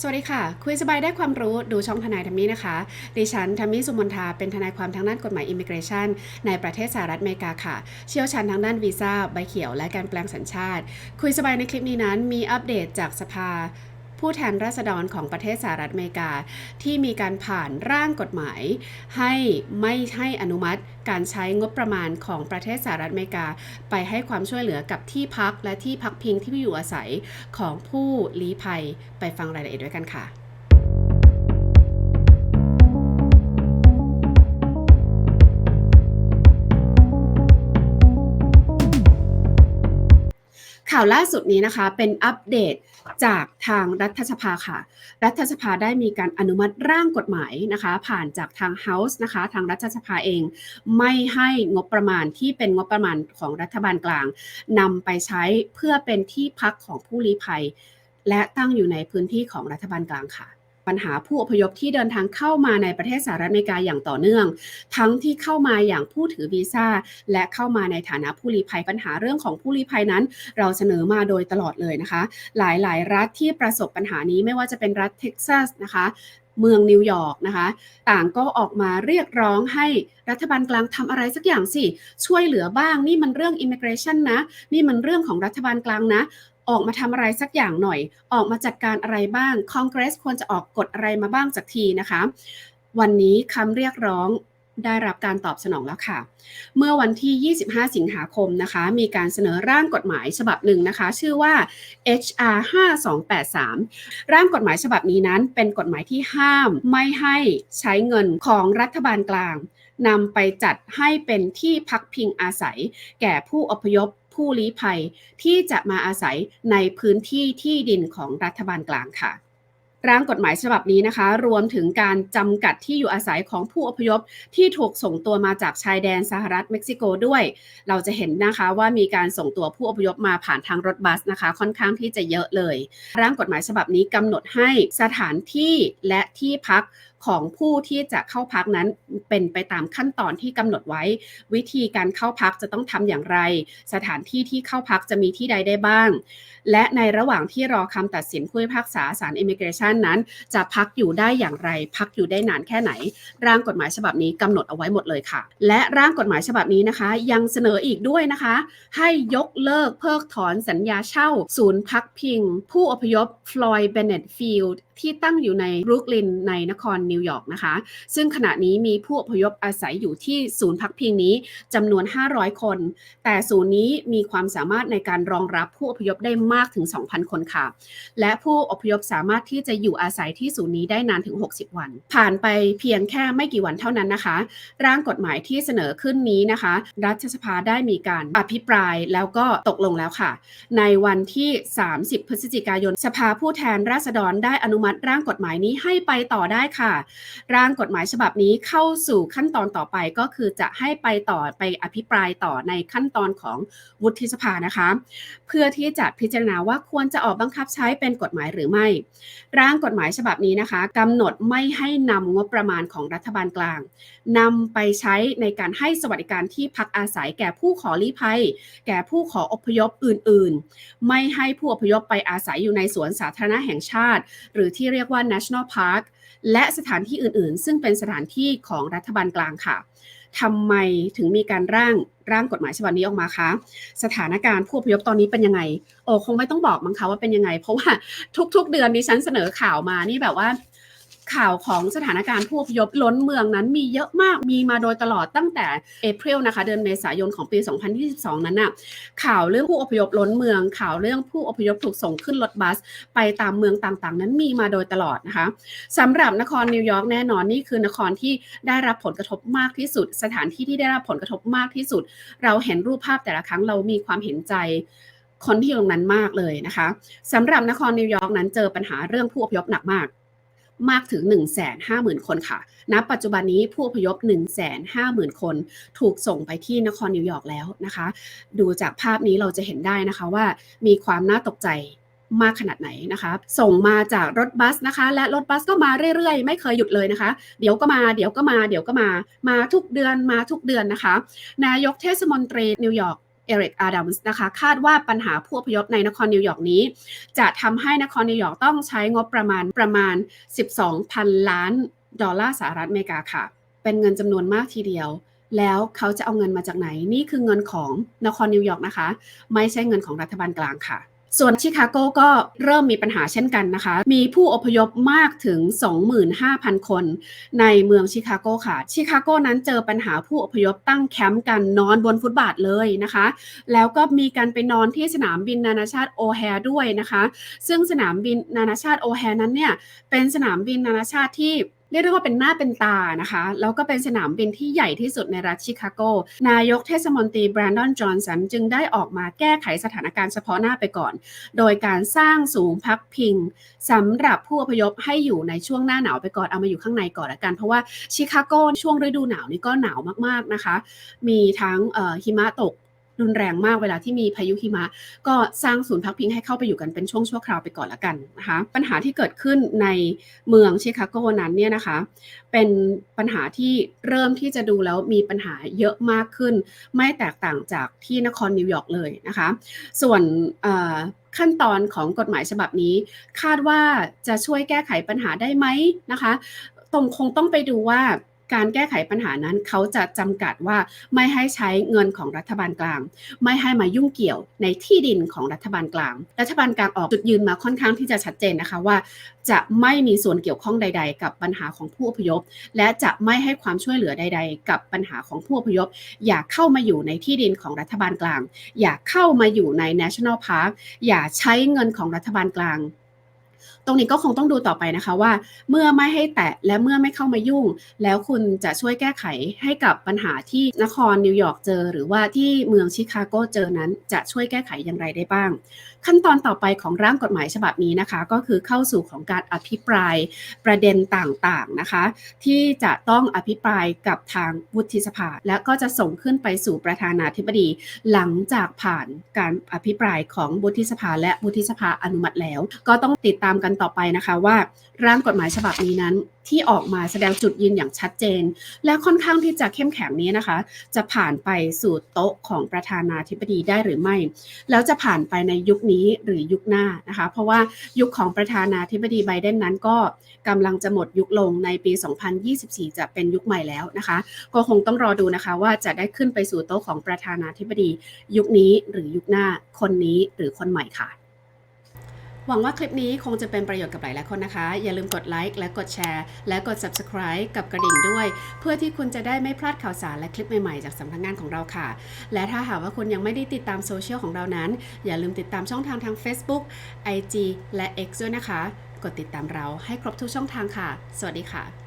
สวัสดีค่ะ คุยสบายได้ความรู้ดูช่องทนายทัมมี่นะคะ ดิฉันทัมมี่สุมนทาเป็นทนายความทางด้านกฎหมายอิมิเกรชันในประเทศสหรัฐอเมริกาค่ะ เชี่ยวชาญทางด้านวีซ่าใบเขียวและการแปลงสัญชาติ คุยสบายในคลิปนี้นั้นมีอัปเดตจากสภา ผู้แทนราษฎรของประเทศสหรัฐอเมริกา ที่มีการผ่านร่างกฎหมาย ให้ไม่ให้อนุมัติการใช้งบประมาณของประเทศสหรัฐอเมริกา ไปให้ความช่วยเหลือกับที่พักและที่พักพิงที่อยู่อาศัยของผู้ลี้ภัยไปฟังรายละเอียดด้วยกันค่ะ ข่าวล่าสุดนี้นะคะเป็นอัปเดตจากทางรัฐสภาค่ะ รัฐสภาได้มีการอนุมัติร่างกฎหมายนะคะ ผ่านจากทาง House นะคะ ทางรัฐสภาเอง ไม่ให้งบประมาณที่เป็นงบประมาณของรัฐบาลกลางนำไปใช้เพื่อเป็นที่พักของผู้ลี้ภัย และตั้งอยู่ในพื้นที่ของรัฐบาลกลางค่ะ ปัญหาผู้อพยพที่เดินทางเข้ามาในประเทศสหรัฐอเมริกาอย่างต่อเนื่อง ทั้งที่เข้ามาอย่างผู้ถือวีซ่า และเข้ามาในฐานะผู้ลี้ภัยปัญหาเรื่องของผู้ลี้ภัยนั้น เราเสนอมาโดยตลอดเลยนะคะ หลายๆ รัฐที่ประสบปัญหานี้ไม่ว่าจะเป็นรัฐเท็กซัสนะคะเมืองนิวยอร์กนะคะ ต่างก็ออกมาเรียกร้องให้รัฐบาลกลางทำอะไรสักอย่างสิ ช่วยเหลือบ้าง นี่มันเรื่อง immigration นะ นี่มันเรื่องของรัฐบาลกลางนะ ออกมาทำอะไรสักอย่างหน่อย ออกมาจัดการอะไรบ้าง คอนเกรสควรจะออกกฎอะไรมาบ้างสักทีนะคะ วันนี้คำเรียกร้องได้รับการตอบสนองแล้วค่ะ เมื่อวันที่ 25 สิงหาคมนะคะ มีการเสนอร่างกฎหมายฉบับหนึ่งนะคะ ชื่อว่า HR 5283 ร่างกฎหมายฉบับนี้นั้น เป็นกฎหมายที่ห้ามไม่ให้ใช้เงินของรัฐบาลกลางนำไปจัดให้เป็นที่พักพิงอาศัย แก่ผู้อพยพ ผู้ลี้ภัยที่จะมาอาศัยในพื้นที่ที่ดินของรัฐบาลกลางค่ะร่างกฎหมายฉบับนี้นะคะ รวมถึงการจำกัดที่อยู่อาศัยของผู้อพยพที่ถูกส่งตัวมาจากชายแดนสหรัฐเม็กซิโกด้วย เราจะเห็นนะคะว่ามีการส่งตัวผู้อพยพมาผ่านทางรถบัสนะคะ ค่อนข้างที่จะเยอะเลย ร่างกฎหมายฉบับนี้กำหนดให้สถานที่และที่พัก ของผู้ที่จะเข้าพักนั้นเป็นไปตามขั้นตอนที่กำหนดไว้ วิธีการเข้าพักจะต้องทำอย่างไร สถานที่ที่เข้าพักจะมีที่ใดได้บ้าง และในระหว่างที่รอคำตัดสินผู้พิพากษาศาลอิมิเกรชันนั้น จะพักอยู่ได้อย่างไร พักอยู่ได้นานแค่ไหน ร่างกฎหมายฉบับนี้กำหนดเอาไว้หมดเลยค่ะ และร่างกฎหมายฉบับนี้นะคะ ยังเสนออีกด้วยนะคะ ให้ยกเลิกเพิกถอนสัญญาเช่า ศูนย์พักพิง ผู้อพยพฟลอยด์เบเนตฟิลด์ที่ตั้งอยู่ในบรุกลินในนครนิวยอร์กนะคะ ซึ่งขณะนี้มีผู้อพยพอาศัยอยู่ที่ศูนย์พักพิงนี้จำนวน 500 คน แต่ศูนย์นี้มีความสามารถในการรองรับผู้อพยพได้มากถึง 2,000 คนค่ะ และผู้อพยพสามารถที่จะอยู่อาศัยที่ศูนย์นี้ได้นานถึง 60 วัน ผ่านไปเพียงแค่ไม่กี่วันเท่านั้นนะคะ ร่างกฎหมายที่เสนอขึ้นนี้นะคะ รัฐสภาได้มีการอภิปรายแล้วก็ตกลงแล้วค่ะ ในวันที่ 30 พฤศจิกายนสภาผู้แทนราษฎรได้อนุมัติร่างกฎหมายนี้ให้ไปต่อได้ค่ะร่างกฎหมายฉบับนี้เข้าสู่ขั้นตอนต่อไปก็คือจะให้ไปต่อไปอภิปรายต่อในขั้นตอนของวุฒิสภานะคะ เพื่อที่จะพิจารณาว่าควรจะออกบังคับใช้เป็นกฎหมายหรือไม่ ร่างกฎหมายฉบับนี้นะคะกำหนดไม่ให้นำงบประมาณของรัฐบาลกลางนำไปใช้ในการให้สวัสดิการที่พักอาศัยแก่ผู้ขอลี้ภัย แก่ผู้ขออพยพอื่น ๆ ไม่ให้ผู้อพยพไปอาศัยอยู่ในสวนสาธารณะแห่งชาติ หรือที่เรียกว่า national park และสถานที่อื่นๆ ซึ่งเป็นสถานที่ของรัฐบาลกลางค่ะทำไมถึงมีการร่างร่างกฎหมายฉบับนี้ออกมาคะสถานการณ์ผู้พยพตอนนี้เป็นยังไงโอ้คงไม่ต้องบอกมั้งคะว่าเป็นยังไง เพราะว่าทุก ๆ เดือนดิฉันเสนอข่าวมานี่แบบว่า ข่าวของสถานการณ์ผู้อพยพล้นเมืองนั้นมีเยอะมากมีมาโดยตลอดตั้งแต่เอพริลนะคะเดือนเมษายนของปี 2022 นั้นน่ะข่าวเรื่องผู้อพยพล้นเมือง ข่าวเรื่องผู้อพยพถูกส่งขึ้นรถบัส ไปตามเมืองต่างๆ นั้นมีมาโดยตลอดนะคะสำหรับนครนิวยอร์กแน่นอนนี่คือนครที่ได้รับผลกระทบมากที่สุด สถานที่ที่ได้รับผลกระทบมากที่สุด เราเห็นรูปภาพแต่ละครั้งเรามีความเห็นใจคนที่อยู่ตรงนั้นมากเลยนะคะสำหรับนครนิวยอร์กนั้นเจอปัญหาเรื่องผู้อพยพหนักมาก มากถึง 150,000 คนค่ะ ณ ปัจจุบันนี้ผู้อพยพ 150,000 คน ถูกส่งไปที่นครนิวยอร์กแล้วนะคะ ดูจากภาพนี้เราจะเห็นได้นะคะว่ามีความน่าตกใจมากขนาดไหนนะคะ ส่งมาจากรถบัสนะคะ และรถบัสก็มาเรื่อยๆ ไม่เคยหยุดเลยนะคะ เดี๋ยวก็มา เดี๋ยวก็มา เดี๋ยวก็มา มาทุกเดือน มาทุกเดือนนะคะ นายกเทศมนตรีนิวยอร์ก เอริกอาดัมส์นะคะ คาดว่าปัญหาผู้อพยพในนครนิวยอร์กนี้ จะทำให้นครนิวยอร์กต้องใช้งบประมาณประมาณ 12,000 ล้านดอลลาร์สหรัฐอเมริกาค่ะ เป็นเงินจำนวนมากทีเดียว แล้วเขาจะเอาเงินมาจากไหน นี่คือเงินของนครนิวยอร์กนะคะ ไม่ใช่เงินของรัฐบาลกลางค่ะ ส่วนชิคาโกก็เริ่มมีปัญหาเช่นกันนะคะ มีผู้อพยพมากถึง 25,000 คน ในเมืองชิคาโกค่ะ ชิคาโกนั้นเจอปัญหาผู้อพยพตั้งแคมป์กันนอนบนฟุตบาทเลยนะคะ แล้วก็มีการไปนอนที่สนามบินนานาชาติโอแฮด้วยนะคะ ซึ่งสนามบินนานาชาติโอแฮนั้นเนี่ย เป็นสนามบินนานาชาติที่ เรียกได้ว่าเป็นหน้าเป็นตานะคะ แล้วก็เป็นสนามบินที่ใหญ่ที่สุดในรัฐชิคาโก นายกเทศมนตรีแบรนดอนจอห์นสันจึงได้ออกมาแก้ไขสถานการณ์เฉพาะหน้าไปก่อน โดยการสร้างศูนย์พักพิงสำหรับผู้อพยพให้อยู่ในช่วงหน้าหนาวไปก่อน เอามาอยู่ข้างในก่อนละกัน เพราะว่าชิคาโกช่วงฤดูหนาวนี่ก็หนาวมากๆนะคะ มีทั้งหิมะตก รุนแรงมากเวลาที่มีพายุหิมะ ก็สร้างศูนย์พักพิงให้เข้าไปอยู่กันเป็นช่วงชั่วคราวไปก่อนละกันนะคะปัญหาที่เกิดขึ้นในเมืองชิคาโกนั้นเนี่ยนะคะเป็นปัญหาที่เริ่มที่จะดูแล้วมีปัญหาเยอะมากขึ้น ไม่แตกต่างจากที่นครนิวยอร์กเลยนะคะส่วนขั้นตอนของกฎหมายฉบับนี้ คาดว่าจะช่วยแก้ไขปัญหาได้ไหมนะคะตรงคงต้องไปดูว่า การแก้ไขปัญหานั้นเขาจะจำกัดว่าไม่ให้ใช้เงินของรัฐบาลกลาง ไม่ให้มายุ่งเกี่ยวในที่ดินของรัฐบาลกลาง รัฐบาลกลางออกจุดยืนมาค่อนข้างที่จะชัดเจนนะคะว่า จะไม่มีส่วนเกี่ยวข้องใด ๆ กับปัญหาของผู้อพยพ และจะไม่ให้ความช่วยเหลือใด ๆ กับปัญหาของผู้อพยพ อย่าเข้ามาอยู่ในที่ดินของรัฐบาลกลาง อย่าเข้ามาอยู่ใน National Park อย่าใช้เงินของรัฐบาลกลาง ตรงนี้ก็คงต้องดูต่อไปนะคะว่า เมื่อไม่ให้แตะและเมื่อไม่เข้ามายุ่ง แล้วคุณจะช่วยแก้ไขให้กับปัญหาที่นครนิวยอร์กเจอ หรือว่าที่เมืองชิคาโกเจอนั้น จะช่วยแก้ไขอย่างไรได้บ้าง ขั้นตอนต่อไปของร่างกฎหมายฉบับนี้นะคะ ก็คือเข้าสู่ของการอภิปรายประเด็นต่างๆนะคะ ที่จะต้องอภิปรายกับทางวุฒิสภา และก็จะส่งขึ้นไปสู่ประธานาธิบดีหลังจากผ่านการอภิปรายของวุฒิสภา และวุฒิสภาอนุมัติแล้ว ก็ต้องติดตามกันต่อไปนะคะว่าร่างกฎหมายฉบับนี้นั้นที่ออกมาแสดงจุดยืนอย่างชัดเจน และค่อนข้างที่จะเข้มแข็งนี้นะคะ จะผ่านไปสู่โต๊ะของประธานาธิบดีได้หรือไม่ แล้วจะผ่านไปในยุคนี้หรือยุคหน้านะคะ เพราะว่ายุคของประธานาธิบดีไบเดนนั้นก็กำลังจะหมดยุคลงในปี 2024 จะเป็นยุคใหม่แล้วนะคะ ก็คงต้องรอดูนะคะว่าจะได้ขึ้นไปสู่โต๊ะของประธานาธิบดี ยุคนี้หรือยุคหน้าคนนี้หรือคนใหม่ค่ะ หวังว่าคลิปนี้คงจะเป็นประโยชน์กับหลายๆคนนะคะ อย่าลืมกดไลค์และกดแชร์ และกด subscribe กับกระดิ่งด้วย เพื่อที่คุณจะได้ไม่พลาดข่าวสารและคลิปใหม่ๆ จากสำนักงานของเราค่ะ และถ้าหากว่าคุณยังไม่ได้ติดตามโซเชียลของเรานั้น อย่าลืมติดตามช่องทางทาง Facebook IG และ X ด้วยนะคะ กดติดตามเราให้ครบทุกช่องทางค่ะ สวัสดีค่ะ